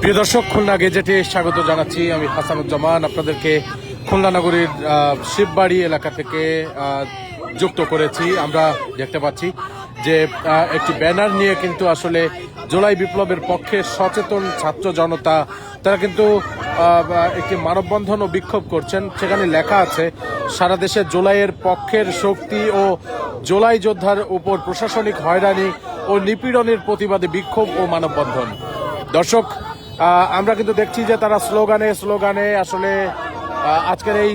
প্রিয় দর্শক, খুলনা গেজেটে স্বাগত জানাচ্ছি আমি হাসানুজ্জামান। আপনাদেরকে খুলনা নগরীর শিববাড়ি এলাকা থেকে যুক্ত করেছি। আমরা দেখতে পাচ্ছি যে একটি ব্যানার নিয়ে কিন্তু আসলে জুলাই বিপ্লবের পক্ষে সচেতন ছাত্র জনতা, তারা কিন্তু একটি মানববন্ধন ও বিক্ষোভ করছেন। সেখানে লেখা আছে, সারা দেশে জুলাইয়ের পক্ষের শক্তি ও জুলাই যোদ্ধার উপর প্রশাসনিক হয়রানি ও নিপীড়নের প্রতিবাদে বিক্ষোভ ও মানববন্ধন। দর্শক আমরা কিন্তু দেখছি যে তারা স্লোগানে স্লোগানে আসলে আজকের এই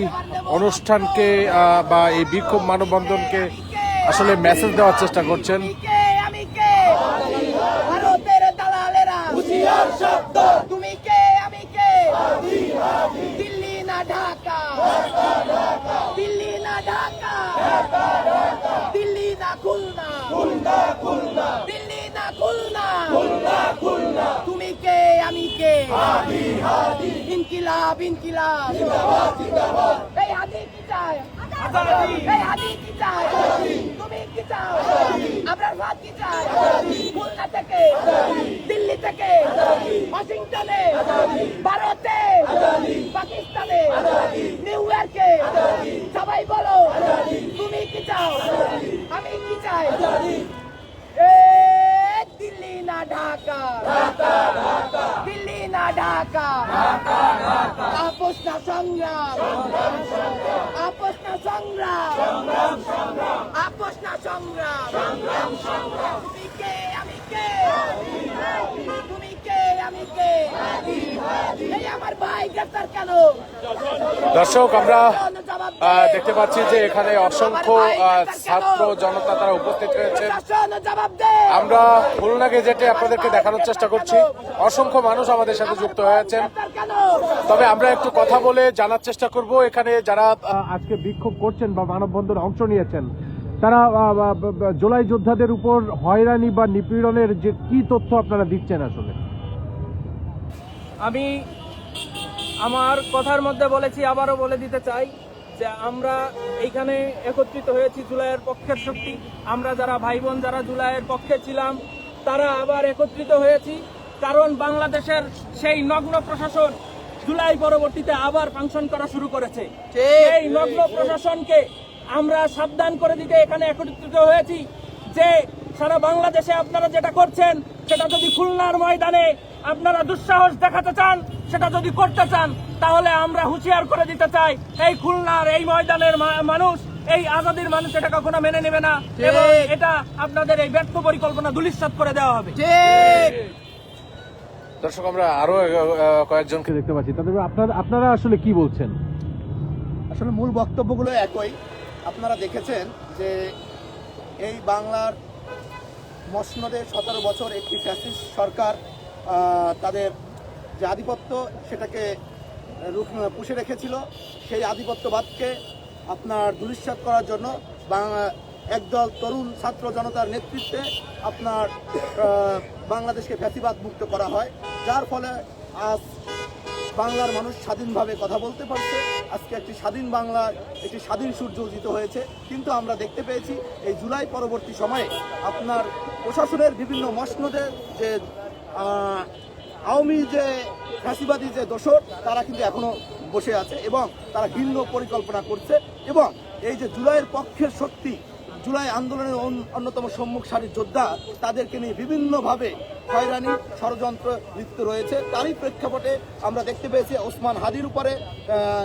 অনুষ্ঠানকে বা এই বিক্ষোভ মানববন্ধনকে আসলে মেসেজ দেওয়ার চেষ্টা করছেন। কে আমি কে? ভারতের দালালেরা। হুঁশিয়ার শব্দ। তুমি কে? আমি কে? দিল্লি না ঢাকা। দিল্লি না ঢাকা দিল্লি না খুলনা খুলনা খুলনা দিল্লি না খুলনা খুলনা খুলনা তুমি কে? আমি কে? ইনকিলাব ইনকিলাব। জিন্দাবাদ জিন্দাবাদ। এই হাদি কি চায়? এই হাদি কি চায়? তুমি কি চাও? আপনার ভাত কি চায়? খুলনা থেকে। দিল্লি থেকে। ওয়াশিংটনে। ভারতে। পাকিস্তানে। নিউ ইয়র্কে। সবাই বলো তুমি কি চাও? আমি কি চাই? না ঢাকা। দিল্লি না ঢাকা। আপোষ না সংগ্রাম। আপোষ না সংগ্রাম। আপোষ না সংগ্রাম। তুমি কে? আমি কে? তুমি কে? আমি কে? আমার ভাই গ্রেফতার কেন? দর্শক আমরা দেখতে পাচ্ছি যে এখানে অসংখ্য ছাত্র জনতা তারা উপস্থিত রয়েছে। আমরা খুলনা গেজেটে আপনাদেরকে দেখানোর চেষ্টা করছি। অসংখ্য মানুষ আমাদের সাথে যুক্ত হয়েছেন তবে আমরা একটু কথা বলে জানার চেষ্টা করব। এখানে যারা আজকে বিক্ষোভ করছেন বা মানববন্ধনে অংশ নিয়েছেন, তারা জুলাই যোদ্ধাদের উপর হয়রানি বা নিপীড়নের যে কি তথ্য আপনারা দিচ্ছেন আসলে? আমি আমার কথার মধ্যে বলেছি, আবারও বলে দিতে চাই যে আমরা এইখানে একত্রিত হয়েছি জুলাইয়ের পক্ষের শক্তি। আমরা যারা ভাই বোন যারা জুলাইয়ের পক্ষে ছিলাম তারা আবার একত্রিত হয়েছি। কারণ বাংলাদেশের সেই নগ্ন প্রশাসন জুলাই পরবর্তীতে আবার ফাংশন করা শুরু করেছে। এই নগ্ন প্রশাসনকে আমরা সাবধান করে দিতে এখানে একত্রিত হয়েছি যে সারা বাংলাদেশে আপনারা যেটা করছেন সেটা যদি খুলনার ময়দানে আপনারা দুঃসাহস দেখাতে চান সেটা যদি করতে চান তাহলে আমরা হুঁশিয়ার করে দিতে চাই এই খুলনার এই ময়দানের মা- মানুষ এই আজাদির মানুষ এটা কখনো মেনে নেবে না। এবং এটা আপনাদের এই ব্যর্থ পরিকল্পনা দুলিশ্বাত করে দেওয়া হবে। দর্শক আমরা আরও কয়েকজনকে দেখতে পাচ্ছি। তাদের আপনারা আপনারা আসলে কি বলছেন? আসলে মূল বক্তব্যগুলো একই। আপনারা দেখেছেন যে এই বাংলার মসনদে সতেরো বছর একটি ফ্যাসিস্ট সরকার তাদের যে আধিপত্য সেটাকে পুষে রেখেছিল, সেই আধিপত্যবাদকে আপনার দুলিশ্বাত করার জন্য একদল তরুণ ছাত্র জনতার নেতৃত্বে আপনার বাংলাদেশকে ফ্যাসিবাদ মুক্ত করা হয়। যার ফলে আজ বাংলার মানুষ স্বাধীনভাবে কথা বলতে পারছে। আজকে একটি স্বাধীন বাংলা, একটি স্বাধীন সূর্য উদিত হয়েছে। কিন্তু আমরা দেখতে পেয়েছি, এই জুলাই পরবর্তী সময়ে আপনার প্রশাসনের বিভিন্ন মসনদে যে আওয়ামী যে ফাঁসিবাদী যে দোষর, তারা কিন্তু এখনও বসে আছে এবং তারা ভিন্ন পরিকল্পনা করছে এবং এই যে জুলাইয়ের পক্ষের শক্তি জুলাই আন্দোলনের অন্যতম সম্মুখ সারির যোদ্ধা, তাদেরকে নিয়ে বিভিন্নভাবে হয়রানি, ষড়যন্ত্র লিপ্ত রয়েছে। তারই প্রেক্ষাপটে আমরা দেখতে পেয়েছি ওসমান হাদির উপরে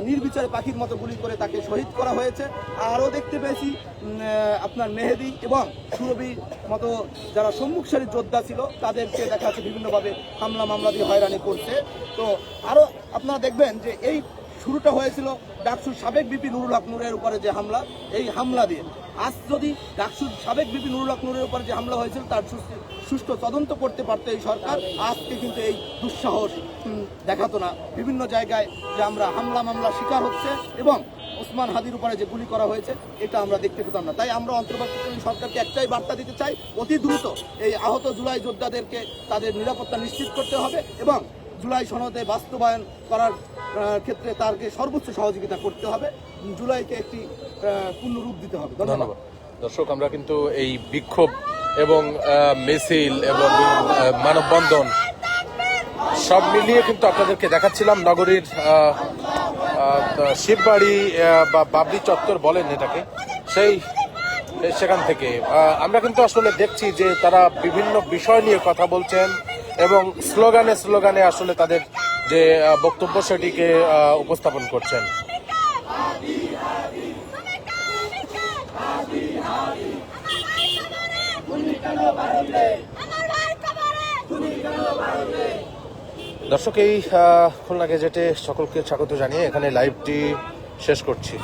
নির্বিচারে পাখির মতো গুলি করে তাকে শহীদ করা হয়েছে। আরও দেখতে পেয়েছি আপনার মেহেদি এবং সুরভির মতো যারা সম্মুখ সারির যোদ্ধা ছিল, তাদেরকে দেখা যাচ্ছে বিভিন্নভাবে হামলা মামলা দিয়ে হয়রানি করছে। তো আরও আপনারা দেখবেন যে এই শুরুটা হয়েছিল ডাকসুর সাবেক বিপি নুরুল হক নুরের উপরে যে হামলা, এই হামলা দিয়ে। আজ যদি ডাকসুর সাবেক বিপি নুরুল হক নুরের উপরে যে হামলা হয়েছিল, তার সুষ্ঠু তদন্ত করতে পারতো এই সরকার। আজকে কিন্তু এই দুঃসাহস দেখাতো না। বিভিন্ন জায়গায় যে আমরা হামলা মামলা শিকার হচ্ছে এবং ওসমান হাদির উপরে যে গুলি করা হয়েছে, এটা আমরা দেখতে পেতাম না। তাই আমরা অন্তর্বর্তীকালীন সরকারকে একটাই বার্তা দিতে চাই, অতি দ্রুত এই আহত জুলাই যোদ্ধাদেরকে তাদের নিরাপত্তা নিশ্চিত করতে হবে এবং জুলাই সনদে বাস্তবায়ন করার ক্ষেত্রে তারকে সর্বোচ্চ সহযোগিতা করতে হবে। জুলাইকে একটি পূর্ণ রূপ দিতে হবে। ধন্যবাদ। দর্শক, আমরা কিন্তু এই বিক্ষোভ এবং মিছিল এবং মানববন্ধন সব মিলিয়ে কিন্তু আপনাদেরকে দেখাচ্ছিলাম নগরীর শিববাড়ি বা বাবরি চত্বর বলেন এটাকে। সেই সেখান থেকে আমরা কিন্তু আসলে দেখছি যে তারা বিভিন্ন বিষয় নিয়ে কথা বলছেন। এবং স্লোগানে স্লোগানে আসলে তাদের যে বক্তব্য সেটিকে উপস্থাপন করছেন। দর্শক, এই খুলনা গেজেটে সকলকে স্বাগত জানিয়ে এখানে লাইভটি শেষ করছি।